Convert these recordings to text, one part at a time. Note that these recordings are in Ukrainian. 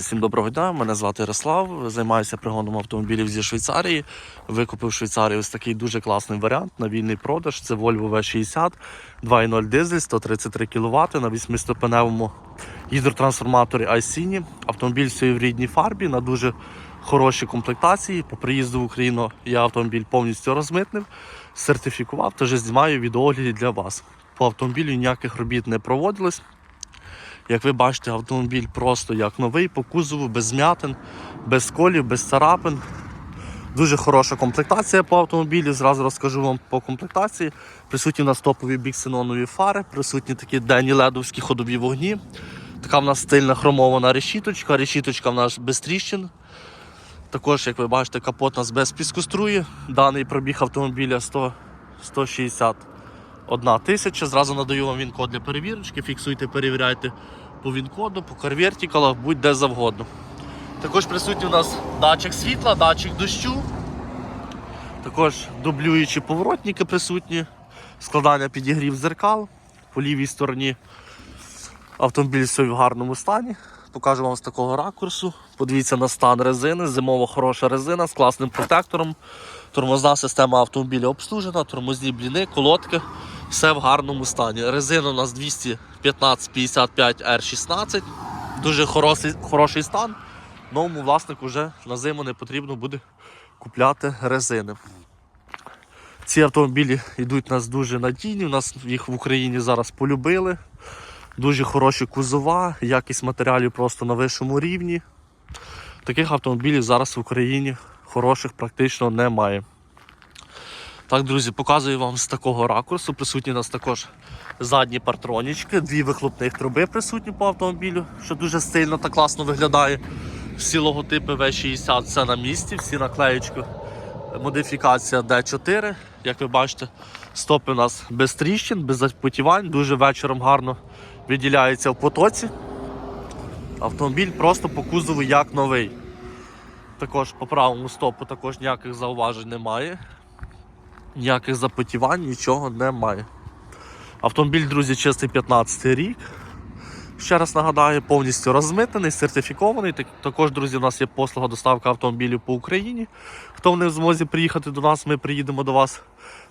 Всім доброго дня, мене звати Ярослав. Займаюся пригоном автомобілів зі Швейцарії. Викупив в Швейцарії ось такий дуже класний варіант на вільний продаж. Це Volvo V60, 2.0 дизель, 133 кВт на 8-ступеневому гідротрансформаторі iSini. Автомобіль стоїть в рідній фарбі на дуже хорошій комплектації. По приїзду в Україну я автомобіль повністю розмитнив, сертифікував, тож знімаю відеогляді для вас. По автомобілю ніяких робіт не проводилось. Як ви бачите, автомобіль просто як новий, по кузову, без м'ятин, без колів, без царапин. Дуже хороша комплектація по автомобілі. Зразу розкажу вам по комплектації. Присутні у нас топові біксенонові фари, присутні такі денні ледовські ходові вогні. Така в нас стильна хромована решіточка. Решіточка в нас без тріщин. Також, як ви бачите, капот у нас без піскоструї. Даний пробіг автомобіля 100, 160 одна тисяча. Зразу надаю вам він-код для перевірочки. Фіксуйте, перевіряйте по він-коду, по карвертикалах, будь-де завгодно. Також присутній у нас датчик світла, датчик дощу. Також дублюючі поворотники присутні, складання підігрів зеркал. По лівій стороні автомобіль в гарному стані. Покажу вам з такого ракурсу. Подивіться на стан резини, зимова хороша резина з класним протектором. Тормозна система автомобіля обслужена, тормозні бліни, колодки. Все в гарному стані. Резина у нас 215 55 R16. Дуже хороший, хороший стан. Новому власнику вже на зиму не потрібно буде купляти резини. Ці автомобілі йдуть у нас дуже надійні. У нас їх в Україні зараз полюбили. Дуже хороші кузова, якість матеріалів просто на вищому рівні. Таких автомобілів зараз в Україні хороших практично немає. Так, друзі, показую вам з такого ракурсу. Присутні у нас також задні партронічки, дві вихлопних труби присутні по автомобілю, що дуже стильно та класно виглядає. Всі логотипи V60 все на місці, всі наклеєчки. Модифікація D4. Як ви бачите, стопи у нас без тріщин, без запотівань, дуже вечором гарно виділяється в потоці. Автомобіль просто по кузову як новий. Також по правому стопу також ніяких зауважень немає. Ніяких запотівань, нічого немає. Автомобіль, друзі, чистий 15 рік. Ще раз нагадаю, повністю розмитнений, сертифікований. Також, друзі, у нас є послуга доставка автомобілів по Україні. Хто не в змозі приїхати до нас, ми приїдемо до вас.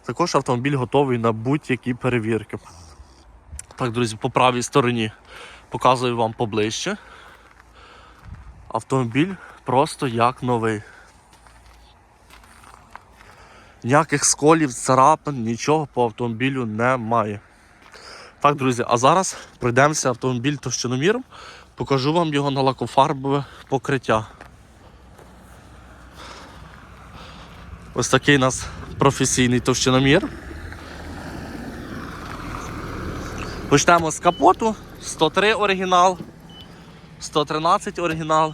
Також автомобіль готовий на будь-які перевірки. Так, друзі, по правій стороні показую вам поближче. Автомобіль просто як новий. Ніяких сколів, царапин, нічого по автомобілю немає. Так, друзі, а зараз пройдемося автомобіль товщиноміром, покажу вам його на лакофарбове покриття. Ось такий у нас професійний товщиномір. Почнемо з капоту. 103 оригінал, 113 оригінал,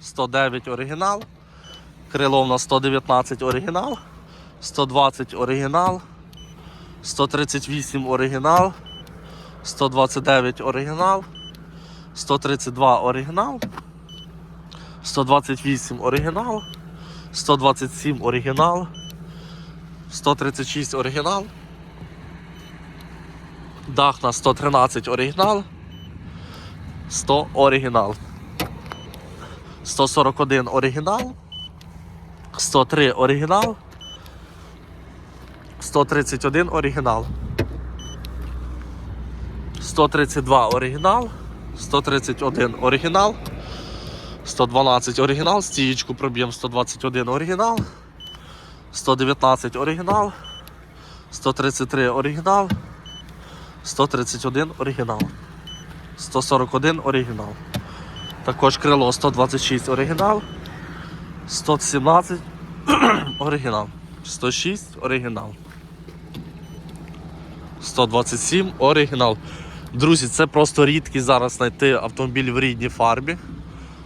109 оригінал, крило у нас 119 оригінал, 120 оригінал, 138 оригінал, 129 оригінал, 132 оригінал, 128 оригінал, 127 оригінал, 136 оригінал. Дах на 113 оригінал, 100 оригінал, 141 оригінал, 103 оригінал, 131 оригінал, 132 оригінал, 131 оригінал, 112 оригінал, стієчку проб'ємо. 121 оригінал, 119 оригінал, 133 оригінал. 131 оригінал. 141 оригінал. Також крило 126 оригінал. 117 оригінал. 106 оригінал. 127 оригінал. Друзі, це просто рідкість зараз знайти автомобіль в рідній фарбі.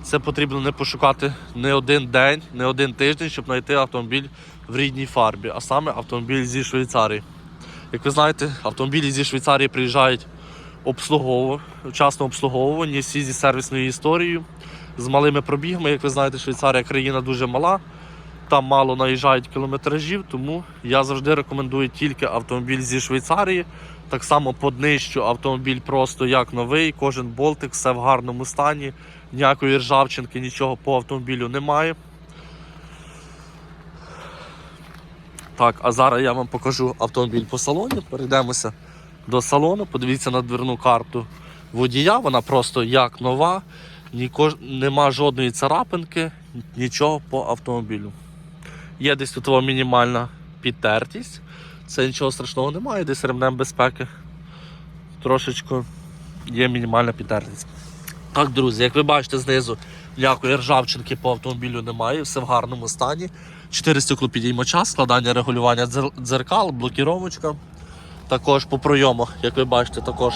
Це потрібно не пошукати не один день, не один тиждень, щоб знайти автомобіль в рідній фарбі, а саме автомобіль зі Швейцарії. Як ви знаєте, автомобілі зі Швейцарії приїжджають обслуговувати, вчасно обслуговувані, всі зі сервісною історією, з малими пробігами. Як ви знаєте, Швейцарія країна дуже мала, там мало наїжджають кілометражів, тому я завжди рекомендую тільки автомобіль зі Швейцарії. Так само по днищу автомобіль просто як новий, кожен болтик, все в гарному стані, ніякої ржавчинки, нічого по автомобілю немає. Так, а зараз я вам покажу автомобіль по салоні. Перейдемося до салону. Подивіться на дверну карту водія. Вона просто як нова, Ніко... нема жодної царапинки, нічого по автомобілю. Є десь тут мінімальна підтертість. Це нічого страшного немає, десь ремнем безпеки. Трошечку є мінімальна підтертість. Так, друзі, як ви бачите знизу, ніякої ржавчинки по автомобілю немає, все в гарному стані. 4 стеклопідіймача, складання регулювання дзеркал, блокіровочка. Також по пройомах, як ви бачите, також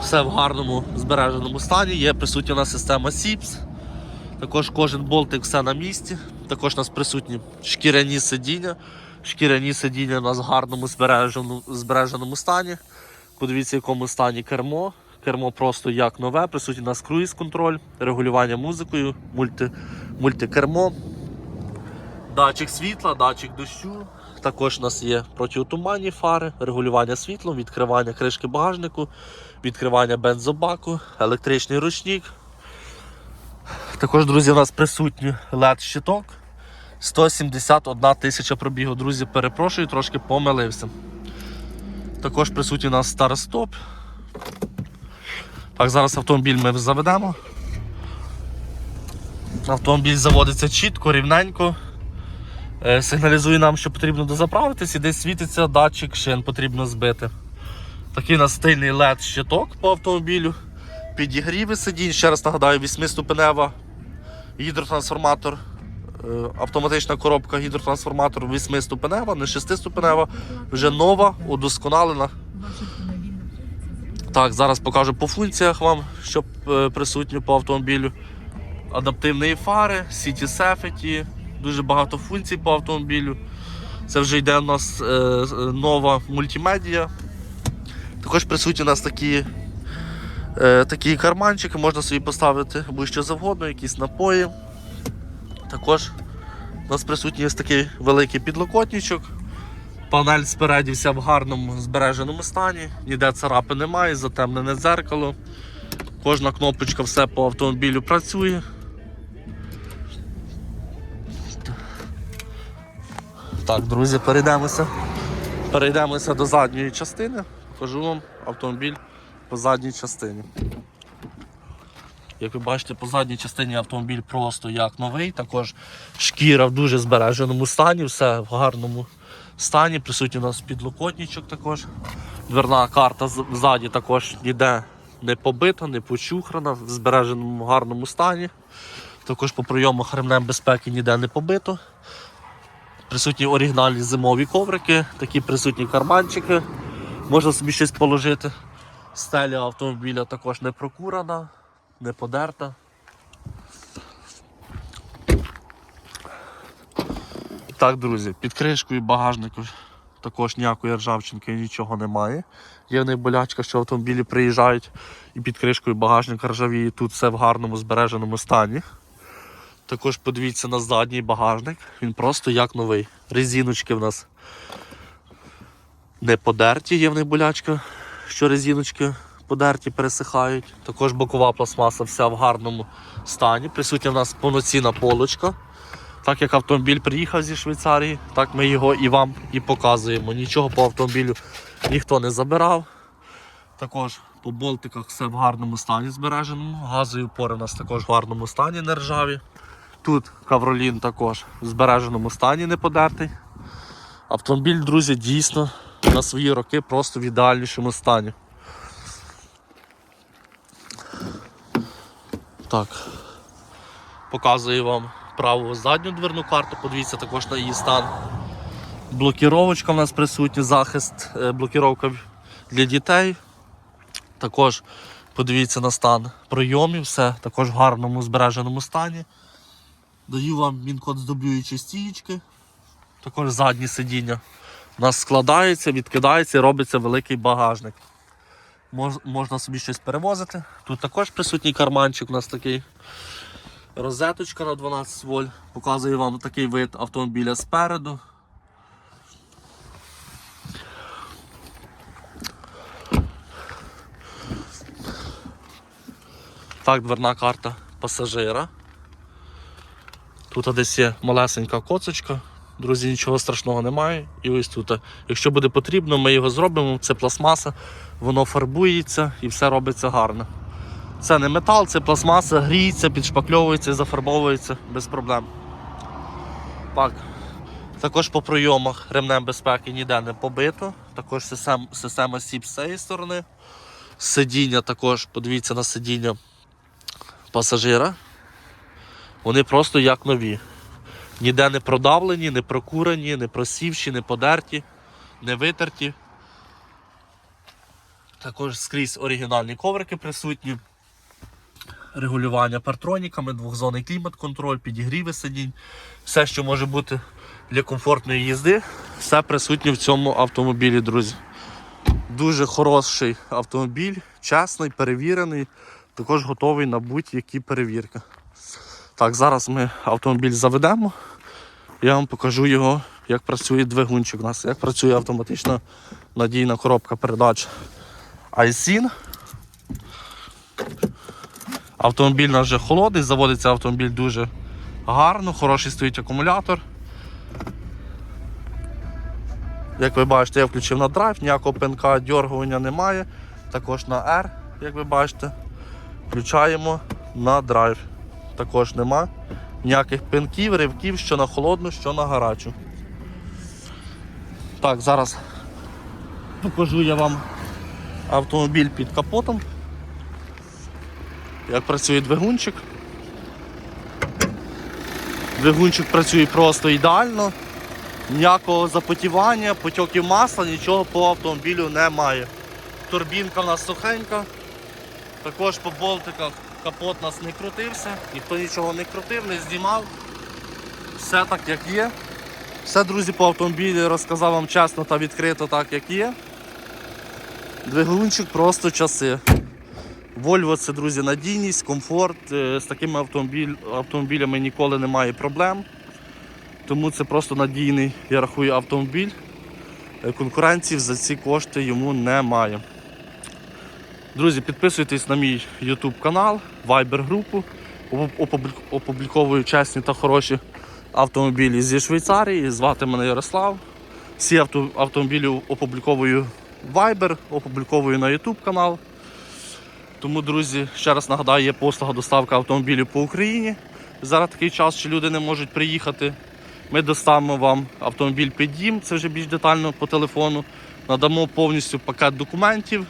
все в гарному збереженому стані. Є присутня у нас система SIPS. Також кожен болтик все на місці. Також у нас присутні шкіряні сидіння. Шкіряні сидіння у нас в гарному збереженому, збереженому стані. Подивіться, в якому стані кермо. Кермо просто як нове, присутній у нас круїз-контроль, регулювання музикою, мульти, мультикермо, датчик світла, датчик дощу. Також у нас є протиотуманні фари, регулювання світлом, відкривання кришки багажнику, відкривання бензобаку, електричний ручник. Також, друзі, у нас присутній LED-щиток. 171 тисяча пробігу. Друзі, перепрошую, трошки помилився. Також присутній у нас старостоп. Так, зараз автомобіль ми заведемо. Автомобіль заводиться чітко, рівненько. Е, Сигналізує нам, що потрібно дозаправитись і десь світиться датчик шин, потрібно збити. Такий у нас стильний LED щиток по автомобілю. Підігріви сидінь. Ще раз нагадаю, 8-ступенева гідротрансформатор. Е, Автоматична коробка гідротрансформатор 8-ступенева, не 6-ступенева, вже нова, удосконалена. Так, зараз покажу по функціях вам, що е, присутньо по автомобілю. Адаптивні фари, City Safety, дуже багато функцій по автомобілю. Це вже йде у нас е, е, нова мультимедія. Також присутні у нас такі, е, такі карманчики, можна собі поставити будь-що завгодно, якісь напої. Також у нас присутній ось такий великий підлокотничок. Панель спереді вся в гарному збереженому стані, ніде царапи немає, затемнене дзеркало. Кожна кнопочка все по автомобілю працює. Так, друзі, перейдемося. Перейдемося до задньої частини. Покажу вам автомобіль по задній частині. Як ви бачите, по задній частині автомобіль просто як новий. Також шкіра в дуже збереженому стані, все в гарному стані. Присутній у нас підлокотничок також. Дверна карта ззаді також ніде не побита, не почухрана, в збереженому гарному стані. Також по прийомах ремнем безпеки ніде не побито. Присутні оригінальні зимові коврики, такі присутні карманчики. Можна собі щось положити. Стеля автомобіля також не прокурена, не подерта. Так, друзі, під кришкою багажнику також ніякої ржавчинки нічого немає. Є в них болячка, що автомобілі приїжджають і під кришкою багажника ржавіє. Тут все в гарному збереженому стані. Також подивіться на задній багажник. Він просто як новий. Резіночки в нас не подерті, є в них болячка, що резіночки подерті пересихають. Також бокова пластмаса вся в гарному стані. Присутня в нас повноцінна полочка. Так як автомобіль приїхав зі Швейцарії, так ми його і вам і показуємо. Нічого по автомобілю ніхто не забирав. Також по болтиках все в гарному стані збереженому. Газові опори у нас також в гарному стані, не ржаві. Тут кавролін також в збереженому стані не подертий. Автомобіль, друзі, дійсно на свої роки просто в ідеальнішому стані. Так. Показую вам праву задню дверну карту, подивіться також на її стан. Блокіровочка в нас присутня, захист, е, блокіровка для дітей. Також подивіться на стан прийомів, все також в гарному збереженому стані. Даю вам мінкод з дублюючої стієчки. Також задні сидіння. У нас складається, відкидається і робиться великий багажник. Мож- можна собі щось перевозити. Тут також присутній карманчик у нас такий. Розеточка на 12 вольт. Показую вам такий вид автомобіля спереду. Так, дверна карта пасажира. Тут десь є малесенька коцочка. Друзі, нічого страшного немає. І ось тут, якщо буде потрібно, ми його зробимо. Це пластмаса, воно фарбується і все робиться гарно. Це не метал, це пластмаса, гріється, підшпакльовується зафарбовується без проблем. Так. Також по пройомах ремнем безпеки ніде не побито. Також систем, система сіп з цієї сторони. Сидіння також, подивіться на сидіння пасажира. Вони просто як нові. Ніде не продавлені, не прокурені, не просівші, не подерті, не витерті. Також скрізь оригінальні коврики присутні. Регулювання партроніками, двохзонний клімат-контроль, підігріви сидінь. Все, що може бути для комфортної їзди, все присутнє в цьому автомобілі, друзі. Дуже хороший автомобіль, чесний, перевірений, також готовий на будь-які перевірки. Так, зараз ми автомобіль заведемо. Я вам покажу його, як працює двигунчик у нас, як працює автоматична надійна коробка передач iSIN. Автомобіль у нас вже холодний, заводиться автомобіль дуже гарно, хороший стоїть акумулятор. Як ви бачите, я включив на драйв, ніякого пинка дергування немає. Також на R, як ви бачите, включаємо на драйв. Також нема ніяких пинків, ривків, що на холодну, що на гарячу. Так, зараз покажу я вам автомобіль під капотом. Як працює двигунчик. Двигунчик працює просто ідеально. Ніякого запотівання, потьоків масла, нічого по автомобілю немає. Турбінка в нас сухенька. Також по болтиках капот у нас не крутився, ніхто нічого не крутив, не знімав. Все так як є. Все, друзі, по автомобілі розказав вам чесно та відкрито так як є. Двигунчик просто часи. Volvo це, друзі, надійність, комфорт. Е, З такими автомобіль, автомобілями ніколи немає проблем. Тому це просто надійний, я рахую, автомобіль. Е, Конкуренції за ці кошти йому немає. Друзі, підписуйтесь на мій YouTube канал, Viber групу. Опубліковую чесні та хороші автомобілі зі Швейцарії. Звати мене Ярослав. Всі авто, автомобілі опубліковую Viber, опубліковую на YouTube канал. Тому, друзі, ще раз нагадаю, є послуга доставка автомобілів по Україні. Зараз такий час, що люди не можуть приїхати. Ми доставимо вам автомобіль під дім, це вже більш детально по телефону. Надамо повністю пакет документів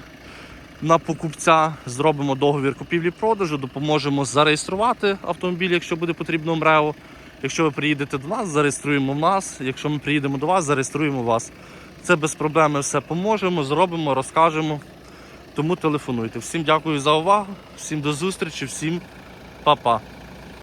на покупця, зробимо договір купівлі-продажу, допоможемо зареєструвати автомобіль, якщо буде потрібно МРЕО. Якщо ви приїдете до нас, зареєструємо в нас. Якщо ми приїдемо до вас, зареєструємо вас. Це без проблем ми все поможемо, зробимо, розкажемо. Тому телефонуйте. Всім дякую за увагу, всім до зустрічі, всім па-па.